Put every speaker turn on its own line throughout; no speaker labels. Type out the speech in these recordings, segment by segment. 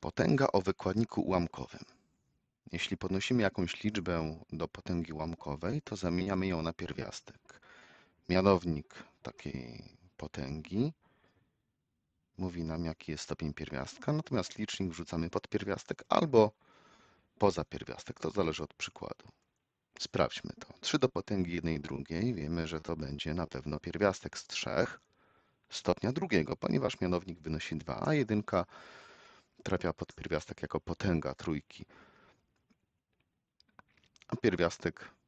Potęga o wykładniku ułamkowym. Jeśli podnosimy jakąś liczbę do potęgi ułamkowej, to zamieniamy ją na pierwiastek. Mianownik takiej potęgi mówi nam, jaki jest stopień pierwiastka, natomiast licznik wrzucamy pod pierwiastek albo poza pierwiastek. To zależy od przykładu. Sprawdźmy to. 3 do potęgi jednej drugiej. Wiemy, że to będzie na pewno pierwiastek z 3 stopnia drugiego, ponieważ mianownik wynosi 2, a jedynka trafia pod pierwiastek jako potęga trójki. A pierwiastek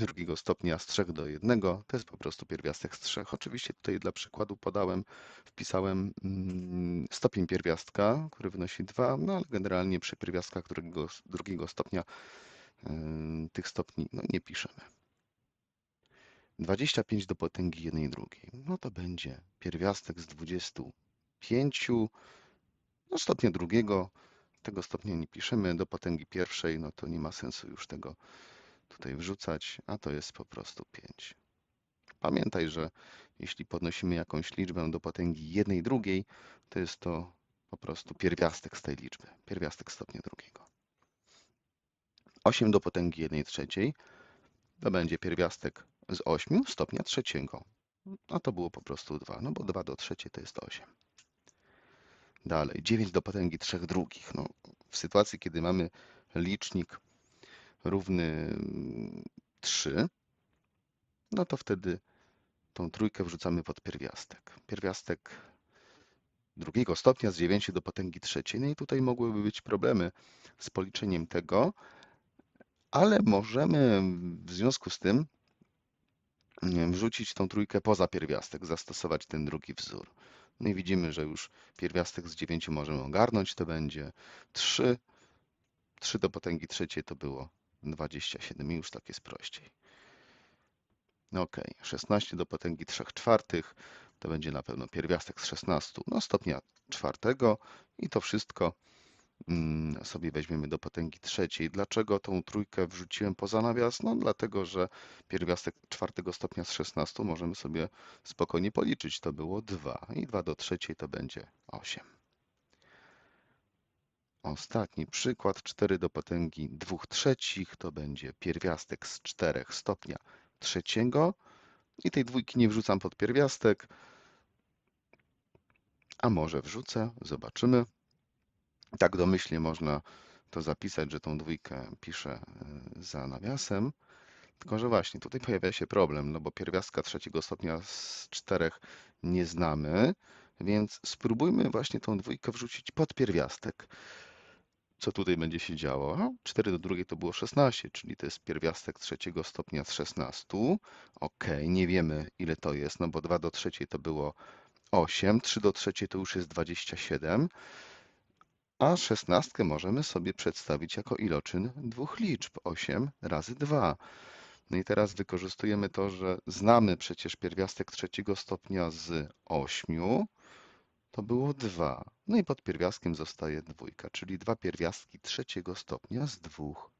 drugiego stopnia z 3 do 1 to jest po prostu pierwiastek z 3. Oczywiście tutaj dla przykładu podałem, wpisałem mm, stopień pierwiastka, który wynosi 2, no ale generalnie przy pierwiastkach drugiego, drugiego stopnia yy, tych stopni no, nie piszemy. 25 do potęgi 1 drugiej. No to będzie pierwiastek z 25 no stopnia drugiego. Tego stopnia nie piszemy. Do potęgi pierwszej, no to nie ma sensu już tego tutaj wrzucać, a to jest po prostu 5. Pamiętaj, że jeśli podnosimy jakąś liczbę do potęgi 1 drugiej, to jest to po prostu pierwiastek z tej liczby, pierwiastek stopnia drugiego. 8 do potęgi 1 trzeciej to będzie pierwiastek z 8 stopnia trzeciego. A to było po prostu 2, no bo 2 do trzeciej to jest 8. Dalej, 9 do potęgi 3 drugich. No, w sytuacji, kiedy mamy licznik równy 3, no to wtedy tą trójkę wrzucamy pod pierwiastek. Pierwiastek drugiego stopnia z 9 do potęgi trzeciej. No i tutaj mogłyby być problemy z policzeniem tego, ale możemy w związku z tym wrzucić tą trójkę poza pierwiastek, zastosować ten drugi wzór. No i widzimy, że już pierwiastek z 9 możemy ogarnąć, to będzie 3. 3 do potęgi trzeciej to było 27 i już tak jest prościej. No ok, 16 do potęgi 3 czwartych to będzie na pewno pierwiastek z 16 no stopnia czwartego i to wszystko sobie weźmiemy do potęgi trzeciej. Dlaczego tą trójkę wrzuciłem poza nawias? No dlatego, że pierwiastek czwartego stopnia z 16 możemy sobie spokojnie policzyć. To było 2 i 2 do trzeciej to będzie 8. Ostatni przykład, 4 do potęgi 2 trzecich to będzie pierwiastek z 4 stopnia trzeciego i tej dwójki nie wrzucam pod pierwiastek, a może wrzucę, zobaczymy. Tak domyślnie można to zapisać, że tą dwójkę piszę e, za nawiasem. Tylko, że właśnie tutaj pojawia się problem, no bo pierwiastka trzeciego stopnia z czterech nie znamy, więc spróbujmy właśnie tą dwójkę wrzucić pod pierwiastek. Co tutaj będzie się działo? 4 do drugiej to było 16, czyli to jest pierwiastek trzeciego stopnia z 16. Ok, nie wiemy ile to jest, no bo 2 do trzeciej to było 8, 3 do trzeciej to już jest 27. A szesnastkę możemy sobie przedstawić jako iloczyn dwóch liczb 8 razy 2. No i teraz wykorzystujemy to, że znamy przecież pierwiastek trzeciego stopnia z 8, to było 2. No i pod pierwiastkiem zostaje dwójka, czyli dwa pierwiastki trzeciego stopnia z dwóch